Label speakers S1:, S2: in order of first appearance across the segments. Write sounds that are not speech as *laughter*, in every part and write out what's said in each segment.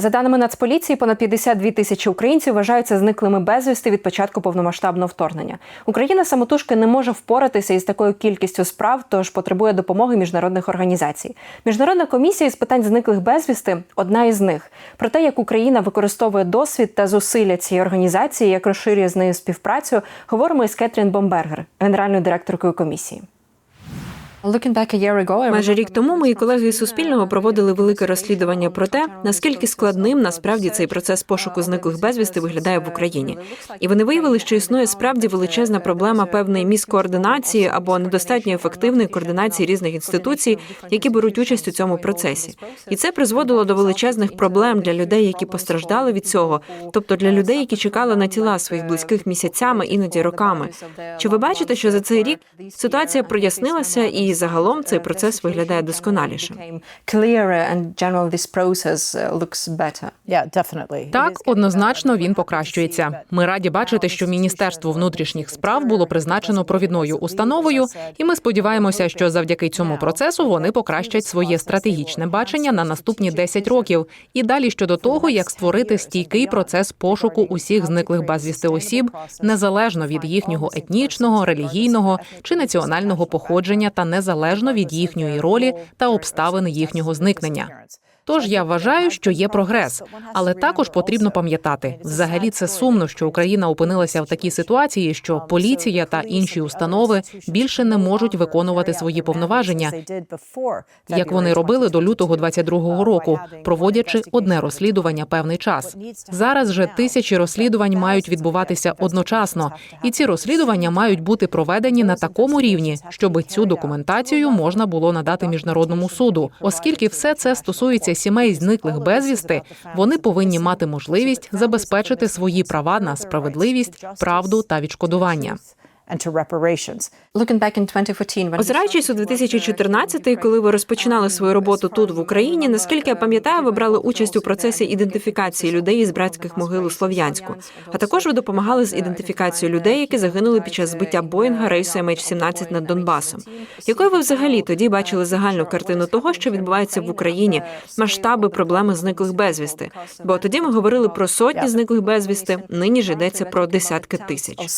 S1: За даними Нацполіції, понад 52 тисячі українців вважаються зниклими безвісти від початку повномасштабного вторгнення. Україна самотужки не може впоратися із такою кількістю справ, тож потребує допомоги міжнародних організацій. Міжнародна комісія з питань зниклих безвісти одна із них. Про те, як Україна використовує досвід та зусилля цієї організації, як розширює з нею співпрацю, говоримо із Кетрін Бомбергер, генеральною директоркою комісії.
S2: Майже рік тому мої колеги із Суспільного проводили велике розслідування про те, наскільки складним насправді цей процес пошуку зниклих безвісти виглядає в Україні. І вони виявили, що існує справді величезна проблема певної міскоординації або недостатньо ефективної координації різних інституцій, які беруть участь у цьому процесі. І це призводило до величезних проблем для людей, які постраждали від цього, тобто для людей, які чекали на тіла своїх близьких місяцями, іноді роками. Чи ви бачите, що за цей рік ситуація прояснилася і загалом цей процес виглядає досконаліше?
S3: Так, однозначно він покращується. Ми раді бачити, що Міністерство внутрішніх справ було призначено провідною установою, і ми сподіваємося, що завдяки цьому процесу вони покращать своє стратегічне бачення на наступні 10 років. І далі щодо того, як створити стійкий процес пошуку усіх зниклих безвісти осіб, незалежно від їхнього етнічного, релігійного чи національного походження, та незалежно від їхньої ролі та обставин їхнього зникнення. Тож я вважаю, що є прогрес, але також потрібно пам'ятати, взагалі це сумно, що Україна опинилася в такій ситуації, що поліція та інші установи більше не можуть виконувати свої повноваження, як вони робили до лютого 22-го року, проводячи одне розслідування певний час. Зараз же тисячі розслідувань мають відбуватися одночасно, і ці розслідування мають бути проведені на такому рівні, щоб цю документацію можна було надати міжнародному суду, оскільки все це стосується сімей зниклих безвісти, вони повинні мати можливість забезпечити свої права на справедливість, правду та відшкодування.
S2: Озираючись у 2014-й, коли ви розпочинали свою роботу тут в Україні, наскільки я пам'ятаю, ви брали участь у процесі ідентифікації людей із братських могил у Слов'янську. А також ви допомагали з ідентифікацією людей, які загинули під час збиття Боїнга рейсу MH17 над Донбасом. Якою ви взагалі тоді бачили загальну картину того, що відбувається в Україні, масштаби проблеми зниклих безвісти? Бо тоді ми говорили про сотні зниклих безвісти. Нині ж йдеться про десятки тисяч.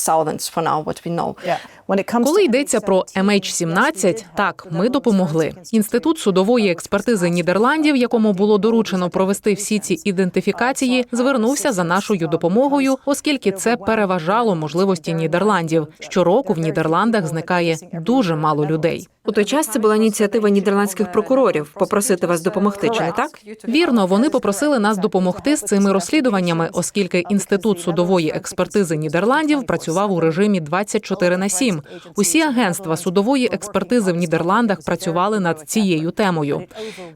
S3: Коли йдеться про MH17, так ми допомогли. Інститут судової експертизи Нідерландів, якому було доручено провести всі ці ідентифікації, звернувся за нашою допомогою, оскільки це переважало можливості Нідерландів. Щороку в Нідерландах зникає дуже мало людей.
S2: У той час це була ініціатива нідерландських прокурорів попросити вас допомогти, чи не так?
S3: Вірно, вони попросили нас допомогти з цими розслідуваннями, оскільки інститут судової експертизи Нідерландів працював у режимі 24 на 7. Усі агентства судової експертизи в Нідерландах працювали над цією темою.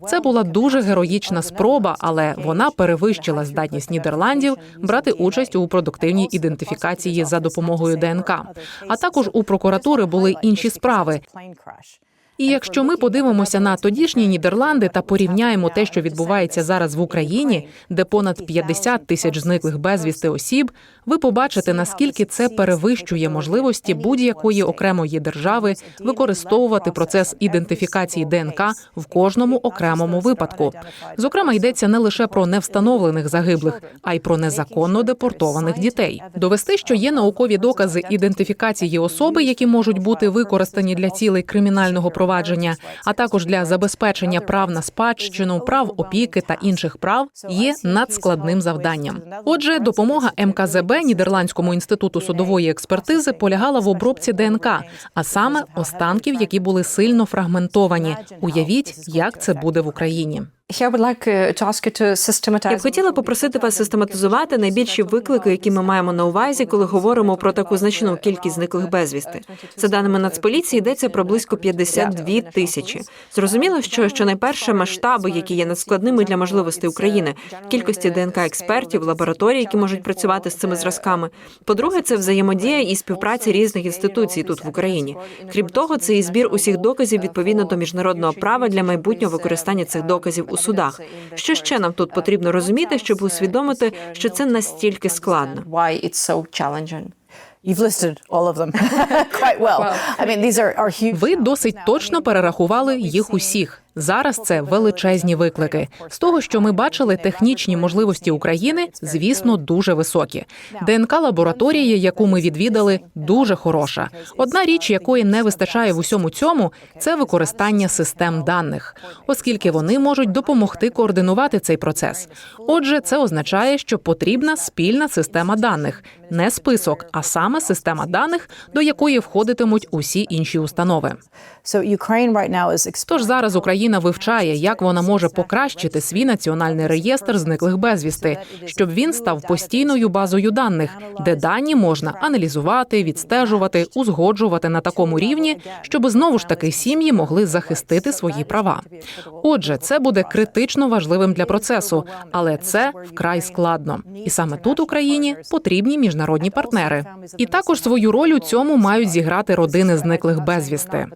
S3: Це була дуже героїчна спроба, але вона перевищила здатність Нідерландів брати участь у продуктивній ідентифікації за допомогою ДНК. А також у прокуратури були інші справи. І якщо ми подивимося на тодішні Нідерланди та порівняємо те, що відбувається зараз в Україні, де понад 50 тисяч зниклих безвісти осіб, ви побачите наскільки це перевищує можливості будь-якої окремої держави використовувати процес ідентифікації ДНК в кожному окремому випадку. Зокрема, йдеться не лише про невстановлених загиблих, а й про незаконно депортованих дітей. Довести, що є наукові докази ідентифікації особи, які можуть бути використані для цілей кримінального провадження, а також для забезпечення прав на спадщину, прав опіки та інших прав, є надскладним завданням. Отже, допомога МКЗБ Нідерландському інституту судової експертизи полягала в обробці ДНК, а саме останків, які були сильно фрагментовані. Уявіть, як це буде в Україні.
S2: Я б хотіла попросити вас систематизувати найбільші виклики, які ми маємо на увазі, коли говоримо про таку значну кількість зниклих безвісти. За даними Нацполіції, йдеться про близько 52 тисячі. Зрозуміло, що щонайперше масштаби, які є надскладними для можливостей України, кількості ДНК експертів, лабораторій, які можуть працювати з цими зразками. По-друге, це взаємодія і співпраця різних інституцій тут в Україні. Крім того, це і збір усіх доказів відповідно до міжнародного права для майбутнього використання цих доказів у судах. Що ще нам тут потрібно розуміти, щоб усвідомити, що це настільки складно?
S4: You've listed all of them *laughs* quite well. I mean, these are, are huge.
S3: Ви досить точно перерахували їх усіх. Зараз це величезні виклики. З того, що ми бачили, технічні можливості України, звісно, дуже високі. ДНК лабораторія, яку ми відвідали, дуже хороша. Одна річ, якої не вистачає в усьому цьому, це використання систем даних, оскільки вони можуть допомогти координувати цей процес. Отже, це означає, що потрібна спільна система даних, не список, а саме система даних, до якої входитимуть усі інші установи. Тож зараз Україна вивчає, як вона може покращити свій національний реєстр зниклих безвісти, щоб він став постійною базою даних, де дані можна аналізувати, відстежувати, узгоджувати на такому рівні, щоб знову ж таки сім'ї могли захистити свої права. Отже, це буде критично важливим для процесу, але це вкрай складно. І саме тут Україні потрібні міжнародні партнери. І також свою роль у цьому мають зіграти родини зниклих безвісти.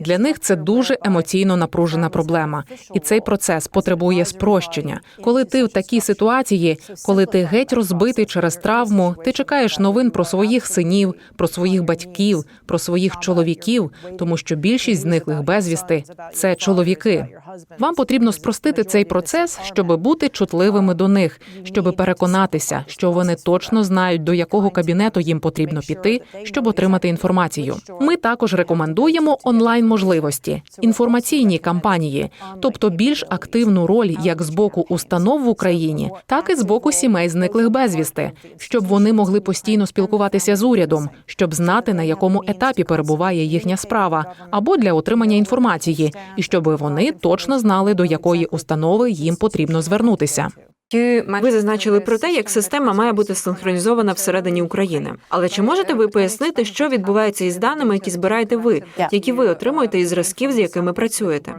S3: Для них це дуже емоційно напружена проблема, і цей процес потребує спрощення. Коли ти в такій ситуації, коли ти геть розбитий через травму, ти чекаєш новин про своїх синів, про своїх батьків, про своїх чоловіків, тому що більшість зниклих безвісти це чоловіки. Вам потрібно спростити цей процес, щоб бути чутливими до них, щоб переконатися, що вони точно знають, до якого кабінету їм потрібно піти, щоб отримати інформацію. Ми також рекомендуємо онлайн можливості, інформаційні кампанії, тобто більш активну роль як з боку установ в Україні, так і з боку сімей зниклих безвісти, щоб вони могли постійно спілкуватися з урядом, щоб знати на якому етапі перебуває їхня справа, або для отримання інформації, і щоб вони точно знали, до якої установи їм потрібно звернутися.
S2: Ви зазначили про те, як система має бути синхронізована всередині України. Але чи можете ви пояснити, що відбувається із даними, які збираєте ви, які ви отримуєте із зразків, з якими працюєте?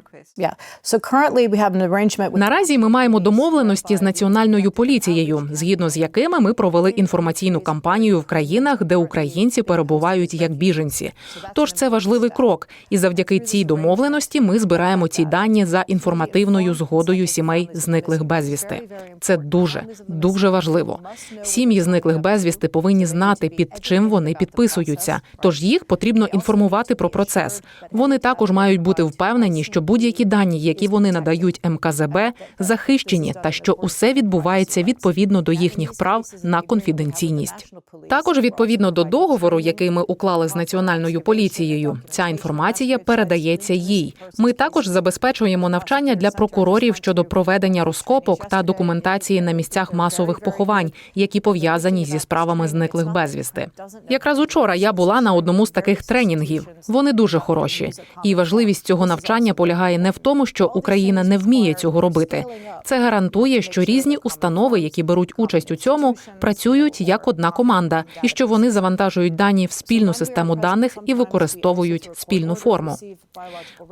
S3: Наразі ми маємо домовленості з національною поліцією, згідно з якими ми провели інформаційну кампанію в країнах, де українці перебувають як біженці. Тож це важливий крок, і завдяки цій домовленості ми збираємо ці дані за інформативною згодою сімей зниклих безвісти. Це дуже дуже важливо. Сім'ї зниклих безвісти повинні знати, під чим вони підписуються. Тож їх потрібно інформувати про процес. Вони також мають бути впевнені, що будь-які дані, які вони надають МКЗБ, захищені та що усе відбувається відповідно до їхніх прав на конфіденційність. Також відповідно до договору, який ми уклали з національною поліцією, ця інформація передається їй. Ми також забезпечуємо навчання для прокурорів щодо проведення розкопок та документації на місцях масових поховань, які пов'язані зі справами зниклих безвісти. Якраз учора я була на одному з таких тренінгів. Вони дуже хороші, і важливість цього навчання полягає не в тому, що Україна не вміє цього робити. Це гарантує, що різні установи, які беруть участь у цьому, працюють як одна команда, і що вони завантажують дані в спільну систему даних і використовують спільну форму.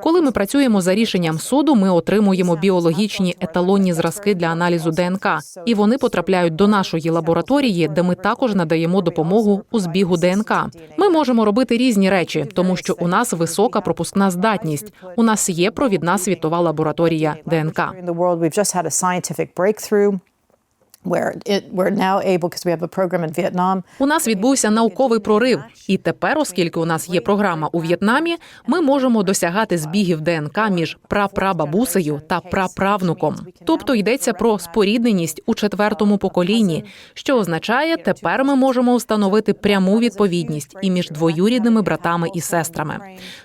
S3: Коли ми працюємо за рішенням суду, ми отримуємо біологічні еталонні зразки для аналізу ДНК, і вони потрапляють до нашої лабораторії, де ми також надаємо допомогу у збігу ДНК. Ми можемо робити різні речі, тому що у нас висока пропускна здатність. У нас є провідна світова лабораторія ДНК. У нас відбувся науковий прорив, і тепер, оскільки у нас є програма у В'єтнамі, ми можемо досягати збігів ДНК між прапрабабусею та праправнуком. Тобто йдеться про спорідненість у четвертому поколінні, що означає, тепер ми можемо встановити пряму відповідність і між двоюрідними братами і сестрами.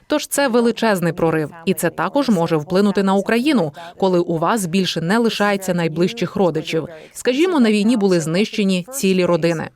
S3: Тож це величезний прорив, і це також може вплинути на Україну, коли у вас більше не лишається найближчих родичів. Скажімо, на війні були знищені цілі родини.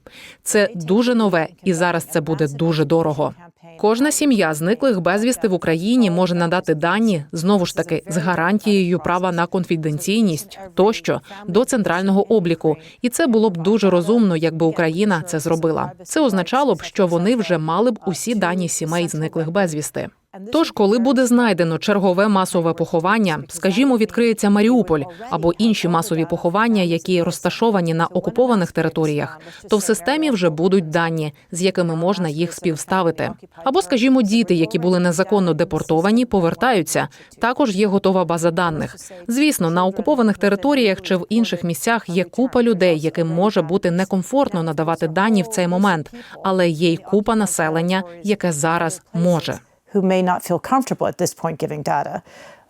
S3: Це дуже нове, і зараз це буде дуже дорого. Кожна сім'я зниклих безвісти в Україні може надати дані знову ж таки з гарантією права на конфіденційність тощо до центрального обліку, і це було б дуже розумно, якби Україна це зробила. Це означало б, що вони вже мали б усі дані сімей зниклих безвісти. Тож, коли буде знайдено чергове масове поховання, скажімо, відкриється Маріуполь або інші масові поховання, які розташовані на окупованих територіях, то в системі вже будуть дані, з якими можна їх співставити. Або, скажімо, діти, які були незаконно депортовані, повертаються. Також є готова база даних. Звісно, на окупованих територіях чи в інших місцях є купа людей, яким може бути некомфортно надавати дані в цей момент, але є й купа населення, яке зараз може.
S4: Who may not feel comfortable at this point giving data.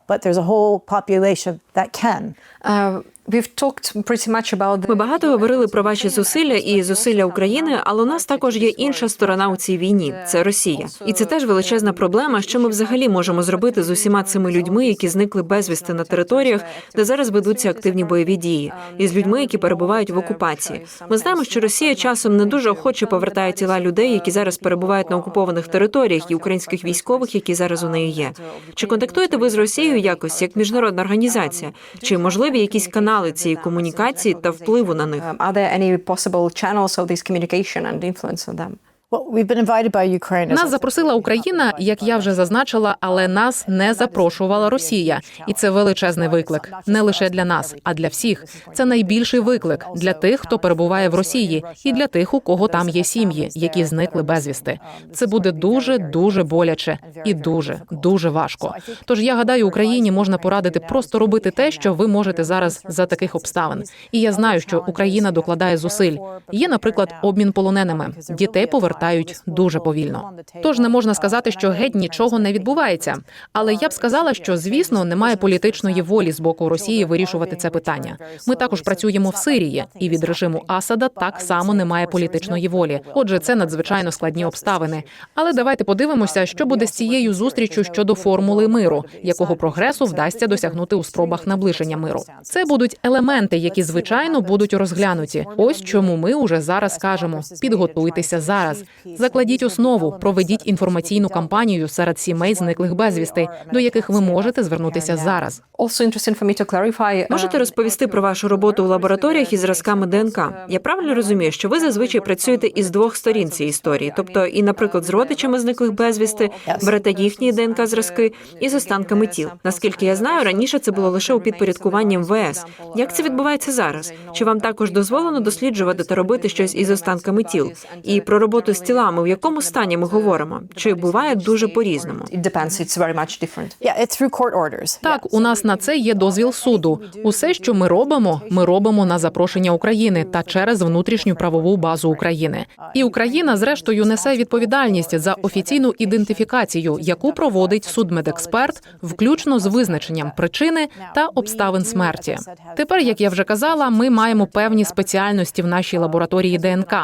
S4: but there's a whole population that can.
S1: Uh, we've talked pretty much about the
S2: Ми багато говорили про ваші зусилля і зусилля України, але у нас також є інша сторона у цій війні це Росія, і це теж величезна проблема. Що ми взагалі можемо зробити з усіма цими людьми, які зникли безвісти на територіях, де зараз ведуться активні бойові дії, і з людьми, які перебувають в окупації. Ми знаємо, що Росія часом не дуже охоче повертає тіла людей, які зараз перебувають на окупованих територіях, і українських військових, які зараз у неї є. Чи контактуєте ви з Росією якось як міжнародна організація? Чи можливі якісь канали цієї комунікації та впливу на них?
S3: Нас запросила Україна, як я вже зазначила, але нас не запрошувала Росія, і це величезний виклик не лише для нас, а для всіх. Це найбільший виклик для тих, хто перебуває в Росії, і для тих, у кого там є сім'ї, які зникли безвісти. Це буде дуже дуже боляче і дуже дуже важко. Тож я гадаю, Україні можна порадити просто робити те, що ви можете зараз за таких обставин. І я знаю, що Україна докладає зусиль. Є, наприклад, обмін полоненими. Дітей повертають дуже повільно. Тож не можна сказати, що геть нічого не відбувається. Але я б сказала, що звісно немає політичної волі з боку Росії вирішувати це питання. Ми також працюємо в Сирії, і від режиму Асада так само немає політичної волі. Отже, це надзвичайно складні обставини. Але давайте подивимося, що буде з цією зустрічю щодо формули миру, якого прогресу вдасться досягнути у спробах наближення миру. Це будуть елементи, які звичайно будуть розглянуті. Ось чому ми уже зараз кажемо: підготуйтеся зараз. Закладіть основу, проведіть інформаційну кампанію серед сімей зниклих безвісти, до яких ви можете звернутися зараз.
S1: Uh,
S2: Можете розповісти про вашу роботу у лабораторіях із зразками ДНК? Я правильно розумію, що ви зазвичай працюєте із двох сторін цієї історії, тобто і, наприклад, з родичами зниклих безвісти, берете їхні ДНК зразки і з останками тіл. Наскільки я знаю, раніше це було лише у підпорядкуванні МВС. Як це відбувається зараз? Чи вам також дозволено досліджувати та робити щось із останками тіл? І про роботу з тілами, в якому стані ми говоримо? Чи буває дуже
S4: court orders.
S3: Так, у нас на це є дозвіл суду. Усе, що ми робимо, ми робимо на запрошення України та через внутрішню правову базу України. І Україна, зрештою, несе відповідальність за офіційну ідентифікацію, яку проводить судмедексперт, включно з визначенням причини та обставин смерті. Тепер, як я вже казала, ми маємо певні спеціальності в нашій лабораторії ДНК,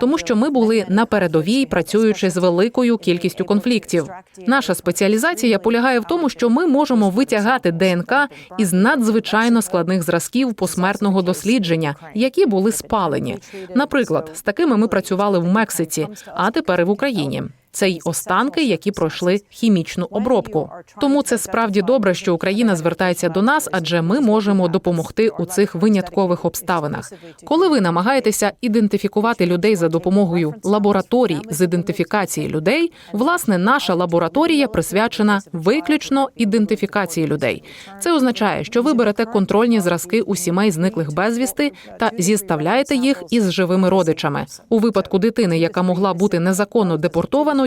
S3: тому що ми були на передовій, працюючи з великою кількістю конфліктів. Наша спеціалізація полягає в тому, що ми можемо витягати ДНК із надзвичайно складних зразків посмертного дослідження, які були спалені. Наприклад, з такими ми працювали в Мексиці, а тепер і в Україні. Це й останки, які пройшли хімічну обробку. Тому це справді добре, що Україна звертається до нас, адже ми можемо допомогти у цих виняткових обставинах. Коли ви намагаєтеся ідентифікувати людей за допомогою лабораторій з ідентифікації людей, власне, наша лабораторія присвячена виключно ідентифікації людей. Це означає, що ви берете контрольні зразки у сімей зниклих безвісти та зіставляєте їх із живими родичами у випадку дитини, яка могла бути незаконно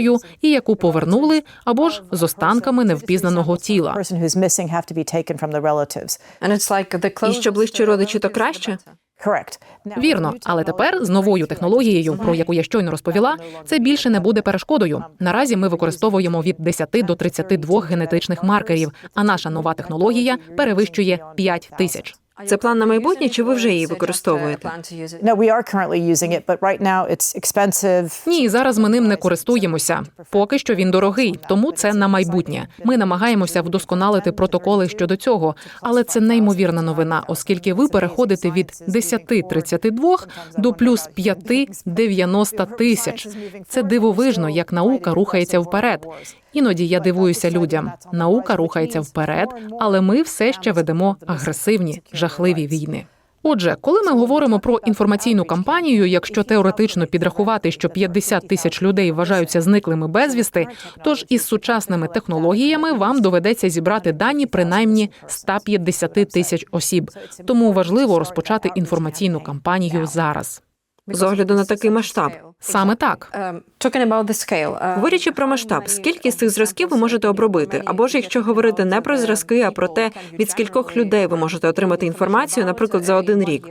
S3: депортованою і яку повернули, або ж з останками невпізнаного тіла.
S2: І що ближче родичі, то краще?
S3: Вірно, але тепер з новою технологією, про яку я щойно розповіла, це більше не буде перешкодою. Наразі ми використовуємо від 10 до 32 генетичних маркерів, а наша нова технологія перевищує 5 тисяч.
S2: Це план на майбутнє, чи ви вже її використовуєте?
S3: Ні, зараз ми ним не користуємося. Поки що він дорогий, тому це на майбутнє. Ми намагаємося вдосконалити протоколи щодо цього, але це неймовірна новина, оскільки ви переходите від 10-32 до плюс 5-90 тисяч. Це дивовижно, як наука рухається вперед. Іноді я дивуюся людям. Наука рухається вперед, але ми все ще ведемо агресивні, жахливі війни. Отже, коли ми говоримо про інформаційну кампанію, якщо теоретично підрахувати, що 50 тисяч людей вважаються зниклими безвісти, тож із сучасними технологіями вам доведеться зібрати дані принаймні 150 тисяч осіб. Тому важливо розпочати інформаційну кампанію зараз.
S2: З огляду на такий масштаб.
S3: Саме так.
S1: Uh,
S2: Говорячи про масштаб, скільки з цих зразків ви можете обробити? Або ж якщо говорити не про зразки, а про те, від скількох людей ви можете отримати інформацію, наприклад, за один рік.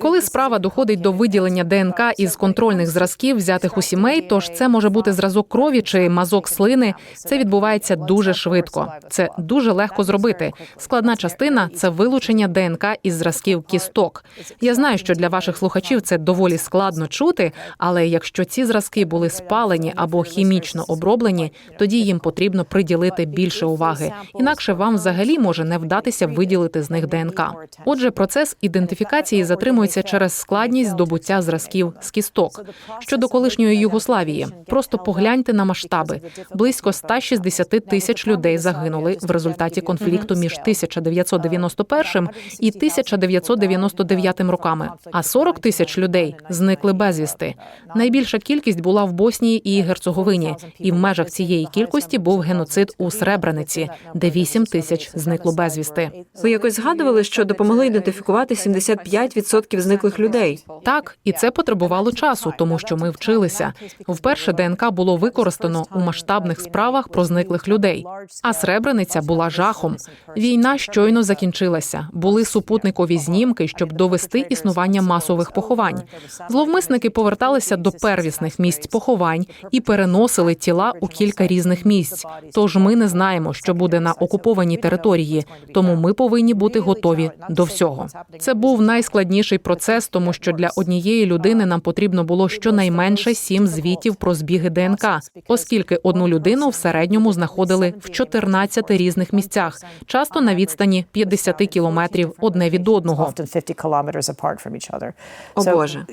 S3: Коли справа доходить до виділення ДНК із контрольних зразків, взятих у сімей, тож це може бути зразок крові чи мазок слини. Це відбувається дуже швидко. Це дуже легко зробити. Складна частина це вилучення ДНК із зразків кісток. Я знаю, що для ваших слухачів це доволі складно чути, але якщо ці зразки були спалені або хімічно оброблені, тоді їм потрібно приділити більше уваги. Інакше вам взагалі може не вдатися виділити з них ДНК. Отже, процес ідентифікації затримується через складність здобуття зразків з кісток. Щодо колишньої Югославії, просто погляньте на масштаби. Близько 160 тисяч людей загинули в результаті конфлікту між 1991 і 1999 роками. А 40 тисяч людей зникли безвісти. Найбільша кількість була в Боснії і Герцеговині, і в межах цієї кількості був геноцид у Сребрениці, де 8 тисяч зникло безвісти.
S2: Ви якось згадували, що допомогли ідентифікувати 75% зниклих людей.
S3: Так, і це потребувало часу, тому що ми вчилися. Вперше ДНК було використано у масштабних справах про зниклих людей. А Сребрениця була жахом. Війна щойно закінчилася. Були супутникові знімки, щоб довести існування масових поховань. Зловмисники поверталися до первісних місць поховань і переносили тіла у кілька різних місць. Тож ми не знаємо, що буде на окупованій території, тому ми повинні бути готові до всього. Це був найскладніший процес, тому що для однієї людини нам потрібно було щонайменше сім звітів про збіги ДНК, оскільки одну людину в середньому знаходили в 14 різних місцях, часто на відстані 50 кілометрів одне від одного.
S4: often 50 kilometers apart from each other.
S2: О, Боже.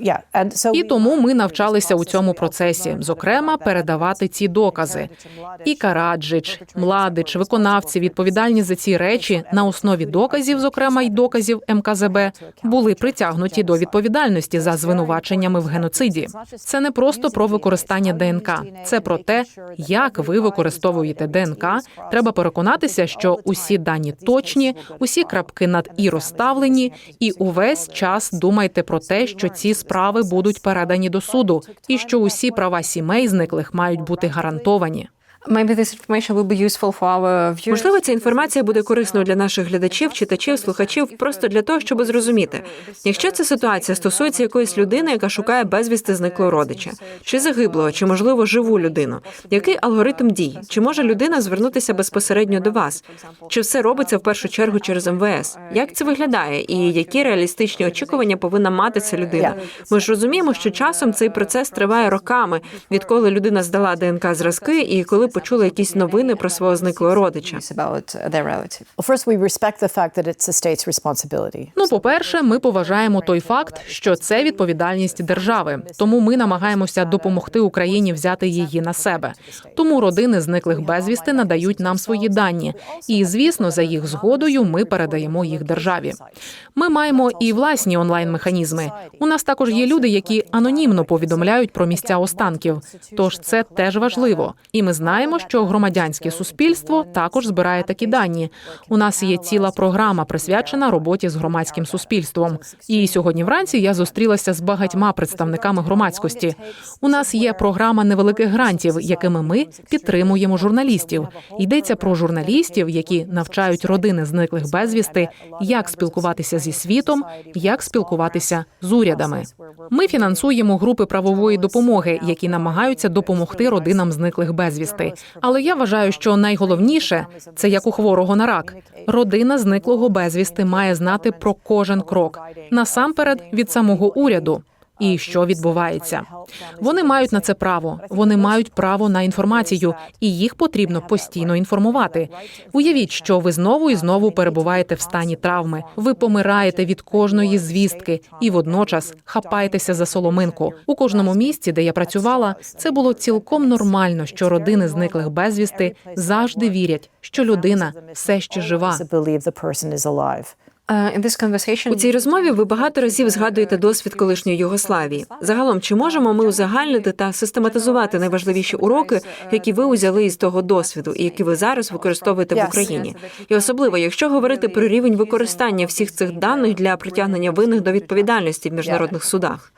S3: І тому ми навчалися у цьому процесі, зокрема, передавати ці докази. І Караджич, Младич, виконавці, відповідальні за ці речі на основі доказів, зокрема й доказів МКЗБ, були притягнуті до відповідальності за звинуваченнями в геноциді. Це не просто про використання ДНК, це про те, як ви використовуєте ДНК. Треба переконатися, що усі дані точні, усі крапки над і розставлені, і увесь час думайте про те, що ці справи будуть передані до суду, і що усі права сімей зниклих мають бути гарантовані.
S2: Можливо, ця інформація буде корисною для наших глядачів, читачів, слухачів, просто для того, щоб зрозуміти, якщо ця ситуація стосується якоїсь людини, яка шукає безвісти зниклого родича, чи загиблого, чи можливо живу людину, який алгоритм дій? Чи може людина звернутися безпосередньо до вас? Чи все робиться в першу чергу через МВС? Як це виглядає, і які реалістичні очікування повинна мати ця людина? Ми ж розуміємо, що часом цей процес триває роками, відколи людина здала ДНК зразки, і коли почула якісь новини про свого зниклого родича.
S3: Ну, по-перше, ми поважаємо той факт, що це відповідальність держави. Тому ми намагаємося допомогти Україні взяти її на себе. Тому родини зниклих безвісти надають нам свої дані, і звісно, за їх згодою ми передаємо їх державі. Ми маємо і власні онлайн-механізми. У нас також є люди, які анонімно повідомляють про місця останків. Тож це теж важливо. І ми знаємо, що громадянське суспільство також збирає такі дані. У нас є ціла програма, присвячена роботі з громадським суспільством. І сьогодні вранці я зустрілася з багатьма представниками громадськості. У нас є програма невеликих грантів, якими ми підтримуємо журналістів. Йдеться про журналістів, які навчають родини зниклих безвісти, як спілкуватися зі світом, як спілкуватися з урядами. Ми фінансуємо групи правової допомоги, які намагаються допомогти родинам зниклих безвісти. Але я вважаю, що найголовніше це як у хворого на рак. Родина зниклого безвісти має знати про кожен крок насамперед від самого уряду. І що відбувається? Вони мають на це право. Вони мають право на інформацію, і їх потрібно постійно інформувати. Уявіть, що ви знову і знову перебуваєте в стані травми. Ви помираєте від кожної звістки і водночас хапаєтеся за соломинку. У кожному місці, де я працювала, це було цілком нормально, що родини зниклих безвісти завжди вірять, що людина все ще жива.
S1: Conversation,
S2: У цій розмові ви багато разів згадуєте досвід колишньої Югославії. Загалом, чи можемо ми узагальнити та систематизувати найважливіші уроки, які ви узяли із того досвіду, і які ви зараз використовуєте в Україні? І особливо, якщо говорити про рівень використання всіх цих даних для притягнення винних до відповідальності в міжнародних судах.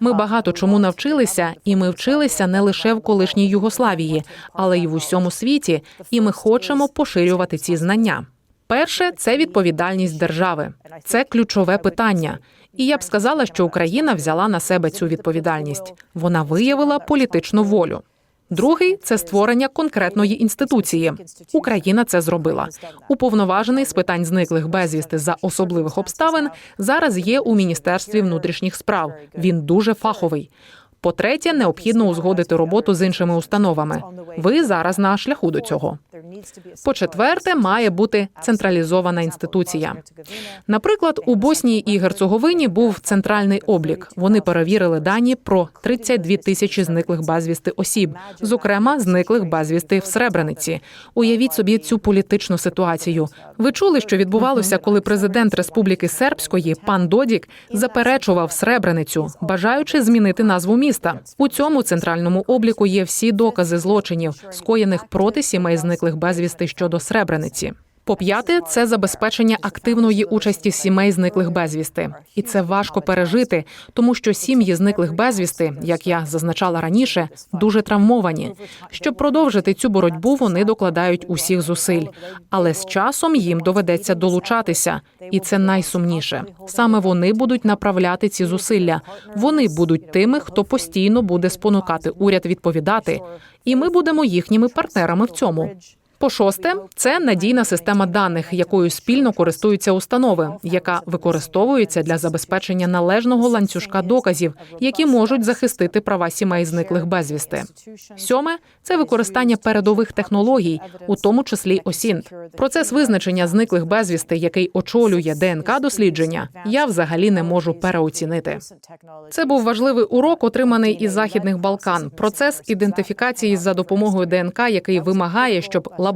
S3: Ми багато чому навчилися, і ми вчилися не лише в колишній Югославії, але й в усьому світі. І ми хочемо поширювати ці знання. Перше це відповідальність держави. Це ключове питання. І я б сказала, що Україна взяла на себе цю відповідальність. Вона виявила політичну волю. Другий це створення конкретної інституції. Україна це зробила. Уповноважений з питань зниклих безвісти за особливих обставин зараз є у міністерстві внутрішніх справ. Він дуже фаховий. По-третє, необхідно узгодити роботу з іншими установами. Ви зараз на шляху до цього. По-четверте, має бути централізована інституція. Наприклад, у Боснії і Герцеговині був центральний облік. Вони перевірили дані про 32 тисячі зниклих безвісти осіб, зокрема зниклих безвісти в Сребрениці. Уявіть собі цю політичну ситуацію. Ви чули, що відбувалося, коли президент Республіки Сербської пан Додік заперечував Сребреницю, бажаючи змінити назву міста. У цьому центральному обліку є всі докази злочинів, скоєних проти сімей зниклих безвісти щодо Сребрениці. По-п'яте, це забезпечення активної участі сімей зниклих безвісти, і це важко пережити, тому що сім'ї зниклих безвісти, як я зазначала раніше, дуже травмовані. Щоб продовжити цю боротьбу, вони докладають усіх зусиль, але з часом їм доведеться долучатися, і це найсумніше. Саме вони будуть направляти ці зусилля. Вони будуть тими, хто постійно буде спонукати уряд відповідати, і ми будемо їхніми партнерами в цьому. По шосте, це надійна система даних, якою спільно користуються установи, яка використовується для забезпечення належного ланцюжка доказів, які можуть захистити права сімей зниклих безвісти. Сьоме це використання передових технологій, у тому числі ОСІНТ. Процес визначення зниклих безвісти, який очолює ДНК дослідження, я взагалі не можу переоцінити. Це був важливий урок, отриманий із західних Балкан. Процес ідентифікації за допомогою ДНК, який вимагає, щоб лабораторія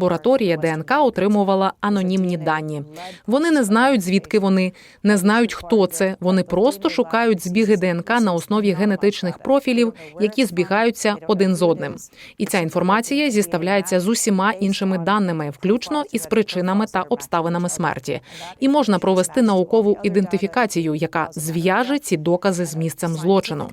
S3: ДНК отримувала анонімні дані. Вони не знають звідки вони, не знають, хто це. Вони просто шукають збіги ДНК на основі генетичних профілів, які збігаються один з одним. І ця інформація зіставляється з усіма іншими даними, включно із причинами та обставинами смерті. І можна провести наукову ідентифікацію, яка зв'яже ці докази з місцем злочину.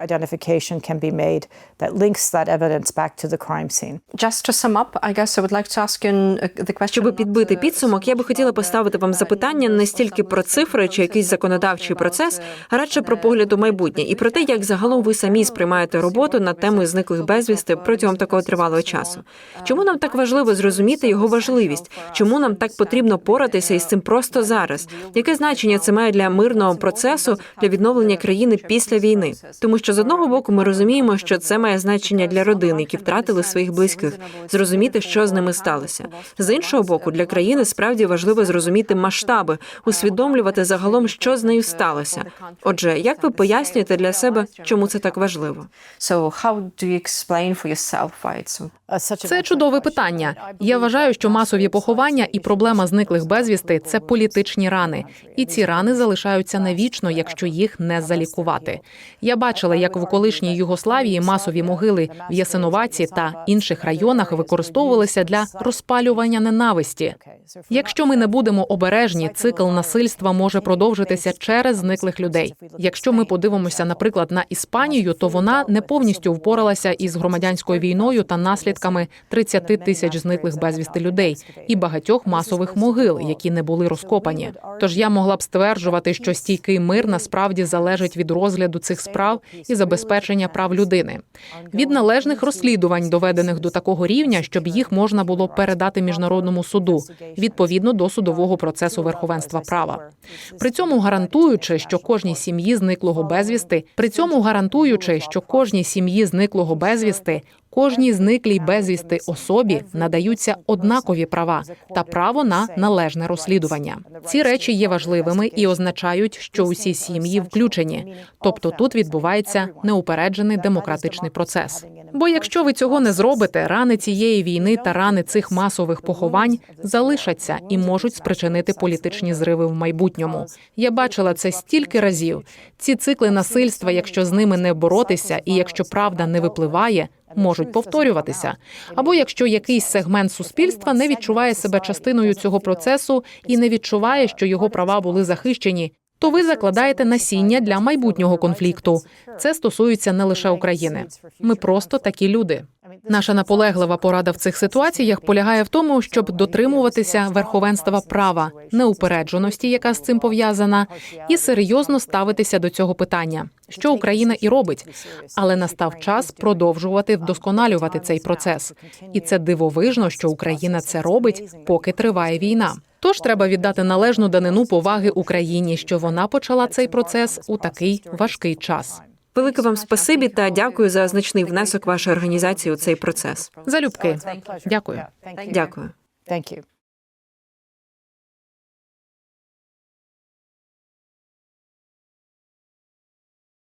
S5: Just to sum up, I guess I would like to ask uh.
S2: Щоб підбити підсумок, я би хотіла поставити вам запитання не стільки про цифри чи якийсь законодавчий процес, а радше про погляд у майбутнє і про те, як загалом ви самі сприймаєте роботу над темою зниклих безвісти протягом такого тривалого часу. Чому нам так важливо зрозуміти його важливість? Чому нам так потрібно поратися із цим просто зараз? Яке значення це має для мирного процесу для відновлення країни після війни? Тому що з одного боку ми розуміємо, що це має значення для родин, які втратили своїх близьких, зрозуміти, що з ними сталося. З іншого боку, для країни справді важливо зрозуміти масштаби, усвідомлювати загалом, що з нею сталося. Отже, як ви пояснюєте для себе, чому це так важливо?
S3: Це чудове питання. Я вважаю, що масові поховання і проблема зниклих безвісти це політичні рани, і ці рани залишаються навічно, якщо їх не залікувати. Я бачила, як в колишній Югославії масові могили в Ясиноваці та інших районах використовувалися для розпалювання ненависті. Якщо ми не будемо обережні, цикл насильства може продовжитися через зниклих людей. Якщо ми подивимося, наприклад, на Іспанію, то вона не повністю впоралася із громадянською війною та наслідками 30 тисяч зниклих безвісти людей і багатьох масових могил, які не були розкопані. Тож я могла б стверджувати, що стійкий мир насправді залежить від розгляду цих справ і забезпечення прав людини, від належних розслідувань, доведених до такого рівня, щоб їх можна було передати міжнародному суду відповідно до судового процесу верховенства права. При цьому гарантуючи, що кожній сім'ї зниклого безвісти, при цьому гарантуючи, що кожній сім'ї зниклого безвісти. Кожній зниклій безвісти особі надаються однакові права та право на належне розслідування. Ці речі є важливими і означають, що усі сім'ї включені. Тобто тут відбувається неупереджений демократичний процес. Бо якщо ви цього не зробите, рани цієї війни та рани цих масових поховань залишаться і можуть спричинити політичні зриви в майбутньому. Я бачила це стільки разів. Ці цикли насильства, якщо з ними не боротися, і якщо правда не випливає. Можуть повторюватися, або якщо якийсь сегмент суспільства не відчуває себе частиною цього процесу і не відчуває, що його права були захищені, то ви закладаєте насіння для майбутнього конфлікту. Це стосується не лише України. Ми просто такі люди. Наша наполеглива порада в цих ситуаціях полягає в тому, щоб дотримуватися верховенства права, неупередженості, яка з цим пов'язана, і серйозно ставитися до цього питання, що Україна і робить. Але настав час продовжувати вдосконалювати цей процес. І це дивовижно, що Україна це робить, поки триває війна. Тож треба віддати належну данину поваги Україні, що вона почала цей процес у такий важкий час.
S2: Велике вам спасибі та дякую за значний внесок вашої організації у цей процес.
S3: Залюбки, дякую.
S2: Дякую.